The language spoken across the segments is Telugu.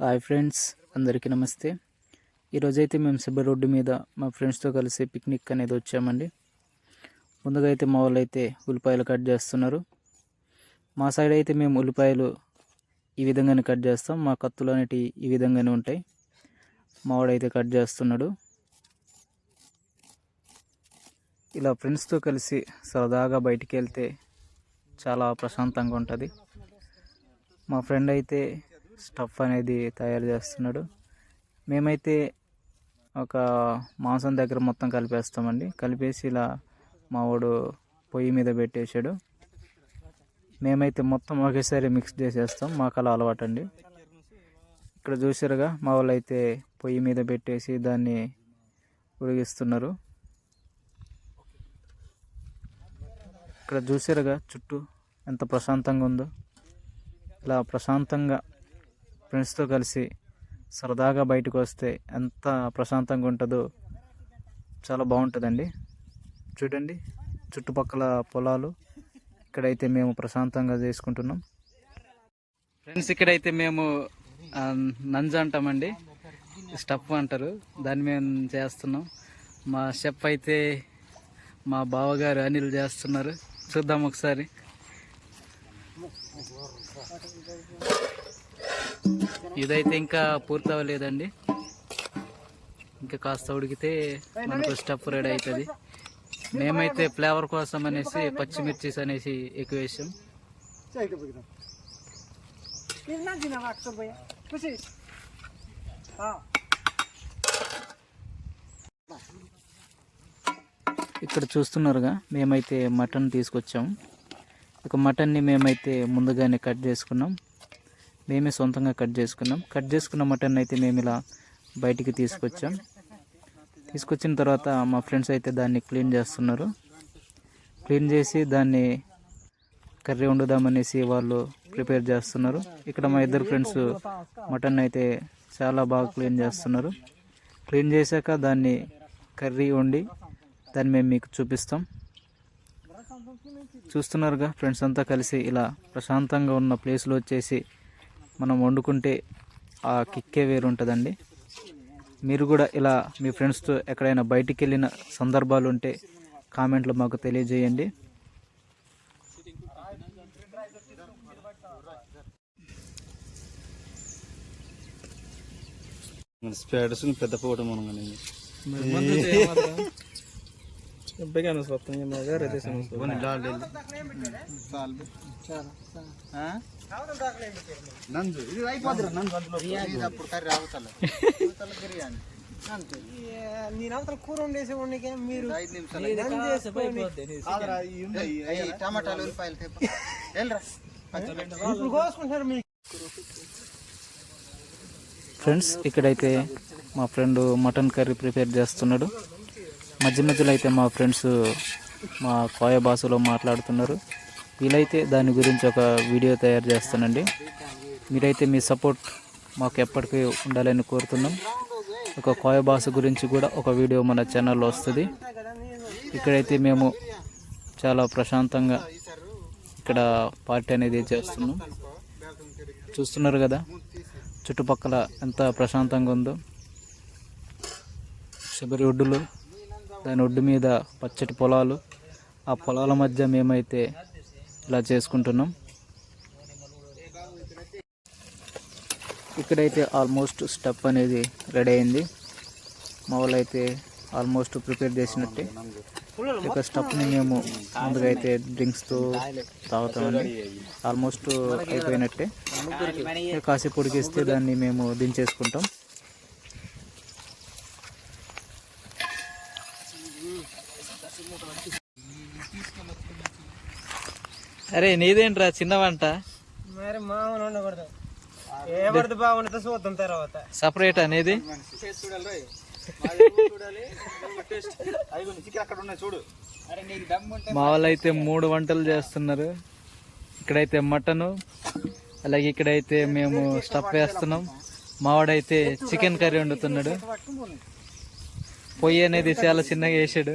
హాయ్ ఫ్రెండ్స్ అందరికీ నమస్తే. ఈరోజైతే మేము సిబ్బ రోడ్డు మీద మా ఫ్రెండ్స్తో కలిసి పిక్నిక్ అనేది వచ్చామండి. ముందుగా అయితే మా వాళ్ళు అయితే ఉల్లిపాయలు కట్ చేస్తున్నారు. మా సైడ్ అయితే మేము ఉల్లిపాయలు ఈ విధంగానే కట్ చేస్తాం. మా కత్తులు అనేటివి ఈ విధంగానే ఉంటాయి. మా వాడైతే కట్ చేస్తున్నాడు. ఇలా ఫ్రెండ్స్తో కలిసి సరదాగా బయటికి వెళ్తే చాలా ప్రశాంతంగా ఉంటుంది. మా ఫ్రెండ్ అయితే స్టఫ్ అనేది తయారు చేస్తున్నాడు. మేమైతే ఒక మాంసం దగ్గర మొత్తం కలిపేస్తామండి. కలిపేసి ఇలా మా వాడు పొయ్యి మీద పెట్టేశాడు. మేమైతే మొత్తం ఒకేసారి మిక్స్ చేసేస్తాం. మాకు అలా అలవాటు అండి ఇక్కడ చూసారుగా మా వాళ్ళు అయితే పొయ్యి మీద పెట్టేసి దాన్ని ఉడిగిస్తున్నారు ఇక్కడ చూసారుగా చుట్టూ ఎంత ప్రశాంతంగా ఉందో. ఇలా ప్రశాంతంగా ఫ్రెండ్స్తో కలిసి సరదాగా బయటకు వస్తే ఎంత ప్రశాంతంగా ఉంటుందో చాలా బాగుంటుందండి. చూడండి చుట్టుపక్కల పొలాలు ఇక్కడైతే మేము ప్రశాంతంగా చేసుకుంటున్నాం. ఫ్రెండ్స్ ఇక్కడైతే మేము నంజ అంటామండి. స్టఫ్ అంటారు. దాన్ని మేము చేస్తున్నాం. మా షెఫ్ అయితే మా బావగారు అనిల్ చేస్తున్నారు. చూద్దాం ఒకసారి. ఇదైతే ఇంకా పూర్తి అవ్వలేదండి ఇంకా కాస్త ఉడికితే మనకు స్టఫ్ రెడీ అవుతుంది మేమైతే ఫ్లేవర్ కోసం అనేసి పచ్చిమిర్చిస్ అనేసి ఎక్కువ వేసాం. ఇక్కడ చూస్తున్నారుగా మేమైతే మటన్ తీసుకొచ్చాము ఒక మటన్ని మేమైతే ముందుగానే కట్ చేసుకున్నాం. మేమే సొంతంగా కట్ చేసుకున్నాం. కట్ చేసుకున్న మటన్ అయితే మేము ఇలా బయటికి తీసుకొచ్చాం. తీసుకొచ్చిన తర్వాత మా ఫ్రెండ్స్ అయితే దాన్ని క్లీన్ చేస్తున్నారు. క్లీన్ చేసి దాన్ని కర్రీ వండుదామనేసి వాళ్ళు ప్రిపేర్ చేస్తున్నారు. ఇక్కడ మా ఇద్దరు ఫ్రెండ్స్ మటన్ అయితే చాలా బాగా క్లీన్ చేస్తున్నారు. క్లీన్ చేశాక దాన్ని కర్రీ వండి దాన్ని మేము మీకు చూపిస్తాం. చూస్తున్నారుగా ఫ్రెండ్స్ అంతా కలిసి ఇలా ప్రశాంతంగా ఉన్న ప్లేస్లో వచ్చేసి మనం వండుకుంటే ఆ కిక్కే వేరు ఉంటుందండి మీరు కూడా ఇలా మీ ఫ్రెండ్స్తో ఎక్కడైనా బయటికి వెళ్ళిన సందర్భాలు ఉంటే కామెంట్లో మాకు తెలియజేయండి. స్పేడస్ పెద్ద పోవడం మనం కానీ నంజు ఇది అయిపోద్ది నంజు అందులో ఇది అప్పుడు కర్రీ ఆగుతలే బిర్యానీ నేను అవతల కూర వండేసేవాడికి మీరు టమాటాలు ఉల్లిపాయలు వెళ్ళరా ఇప్పుడు కోసుకుంటారు ఫ్రెండ్స్ ఇక్కడైతే మా ఫ్రెండ్ మటన్ కర్రీ ప్రిపేర్ చేస్తున్నాడు. మధ్య మధ్యలో అయితే మా ఫ్రెండ్స్ మా కోయ భాషలో మాట్లాడుతున్నారు. వీలైతే దాని గురించి ఒక వీడియో తయారు చేస్తానండి. మీరైతే మీ సపోర్ట్ మాకు ఎప్పటికీ ఉండాలని కోరుతున్నాం. ఒక కోయ భాష గురించి కూడా ఒక వీడియో మన ఛానల్లో వస్తుంది. ఇక్కడైతే మేము చాలా ప్రశాంతంగా ఇక్కడ పార్టీ అనేది చేస్తున్నాం. చూస్తున్నారు కదా చుట్టుపక్కల ఎంత ప్రశాంతంగా ఉందో. శబరి ఒడ్డులో దాని ఒడ్డు మీద పచ్చటి పొలాలు ఆ పొలాల మధ్య మేమైతే ఇలా చేసుకుంటున్నాం. ఇక్కడైతే ఆల్మోస్ట్ స్టెప్ అనేది రెడీ అయింది. మా వాళ్ళు అయితే ఆల్మోస్ట్ ప్రిపేర్ చేసినట్టే. ఇక స్టఫ్ని మేము ముందుగా అయితే డ్రింక్స్తో తాగుతామండి ఆల్మోస్ట్ అయిపోయినట్టే. కాసేపు ఉడికిస్తే దాన్ని మేము దించేసుకుంటాం. అరే నీదేంట్రా చిన్న వంట? మరి మామూలు ఉండకూడదు బాగుంటుందో చూద్దాం తర్వాత. సపరేట్ అనేది మా వాళ్ళు అయితే మూడు వంటలు చేస్తున్నారు. ఇక్కడైతే మటను అలాగే ఇక్కడైతే మేము స్టఫ్ వేస్తున్నాం. మావాడైతే చికెన్ కర్రీ వండుతున్నాడు. పొయ్యి అనేది చాలా చిన్నగా వేసాడు.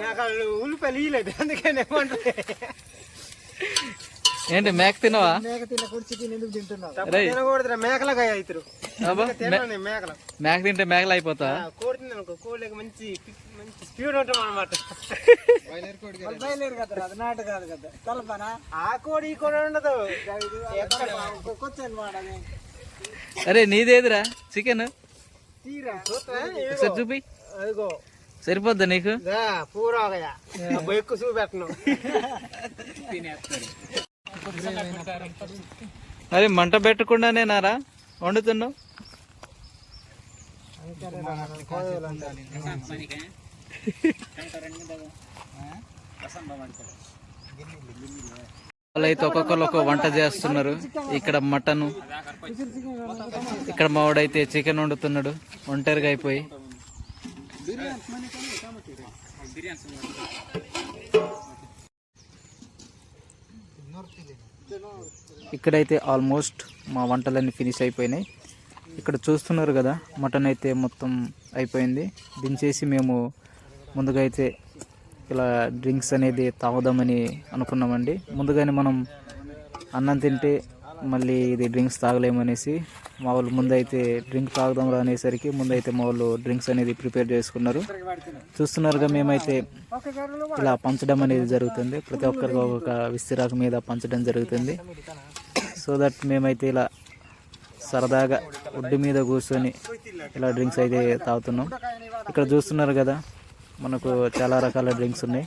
నాకు ఉల్లిపాయలు ఇయ్యలేదు అందుకని ఏంటి మేక తినవా? తప్ప తినకూడదురా మేకలుగా అవుతారు తినని మేకలు. మేక తింటే మేకలు అయిపోతా కోడి తిన్నాను కోళ్ళకి మంచి మంచి స్పీడ్ ఉంటాం అనమాట ఆ కోడి ఈ కోడి ఉండదు. ఎక్కడ అరే నీదేదిరా చికెన్? తీరా చూపి. అదిగో. సరిపోద్దా నీకు? ఎక్కువ చూపెట్టను. అరే మంట పెట్టకుండానే నారా? వండుతున్నావు? వాళ్ళైతే ఒక్కొక్కరు ఒక వంట చేస్తున్నారు. ఇక్కడ మటన్. ఇక్కడ మావాడైతే చికెన్ వండుతున్నాడు. ఒంటరిగా అయిపోయి. ఇక్కడైతే ఆల్మోస్ట్ మా వంటలన్నీ ఫినిష్ అయిపోయినాయి. ఇక్కడ చూస్తున్నారు కదా మటన్ అయితే మొత్తం అయిపోయింది. దించేసి మేము ముందుగా అయితే ఇలా డ్రింక్స్ అనేది తాగుదామని అనుకున్నామండి. ముందుగానే మనం అన్నం తింటే మళ్ళీ ఇది డ్రింక్స్ తాగలేమనేసి మా వాళ్ళు ముందైతే డ్రింక్ తాగుదాం అనేసరికి ముందైతే మా వాళ్ళు డ్రింక్స్ అనేది ప్రిపేర్ చేసుకున్నారు. చూస్తున్నారుగా మేమైతే ఇలా పంచడం అనేది జరుగుతుంది. ప్రతి ఒక్కరికి ఒక్కొక్క విస్తరాకు మీద పంచడం జరుగుతుంది. సో దట్ మేమైతే ఇలా సరదాగా ఒడ్డు మీద కూర్చొని ఇలా డ్రింక్స్ అయితే తాగుతున్నాం. ఇక్కడ చూస్తున్నారు కదా మనకు చాలా రకాల డ్రింక్స్ ఉన్నాయి.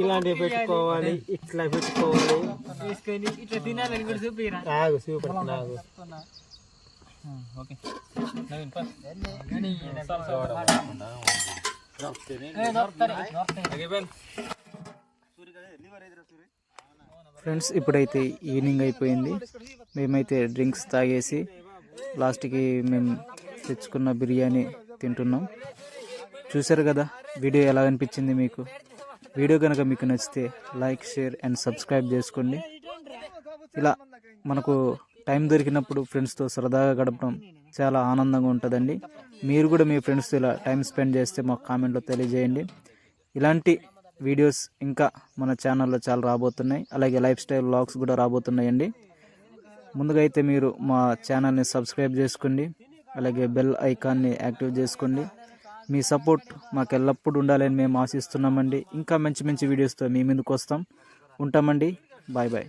ఇలాంటివి పెట్టుకోవాలి ఇట్లా పెట్టుకోవాలి. తీసుకొని ఇట్లా తినాలని కూడా చూపిరా. ఆగు చూపెడుతున్నా ఆగు. ఫ్రెండ్స్ ఇప్పుడైతే ఈవినింగ్ అయిపోయింది. మేమైతే డ్రింక్స్ తాగేసి లాస్ట్కి మేము తెచ్చుకున్న బిర్యానీ తింటున్నాం. చూశారు కదా? వీడియో ఎలా అనిపించింది మీకు? వీడియో కనుక మీకు నచ్చితే లైక్ షేర్ అండ్ సబ్స్క్రైబ్ చేసుకోండి. ఇలా మనకు టైం దొరికినప్పుడు ఫ్రెండ్స్తో సరదాగా గడపడం చాలా ఆనందంగా ఉంటుందండి. మీరు కూడా మీ ఫ్రెండ్స్తో ఇలా టైం స్పెండ్ చేస్తే మాకు కామెంట్లో తెలియజేయండి. ఇలాంటి వీడియోస్ ఇంకా మన ఛానల్లో చాలా రాబోతున్నాయి. అలాగే లైఫ్ స్టైల్ వ్లాగ్స్ కూడా రాబోతున్నాయండి. ముందుగా అయితే మీరు మా ఛానల్ని సబ్స్క్రైబ్ చేసుకోండి. అలాగే బెల్ ఐకాన్ని యాక్టివ్ చేసుకోండి. మీ సపోర్ట్ మాకు ఎల్లప్పుడూ ఉండాలని మేము ఆశిస్తున్నామండి. ఇంకా మంచి మంచి వీడియోస్తో మీ ముందుకు వస్తాం. ఉంటామండి. Bye bye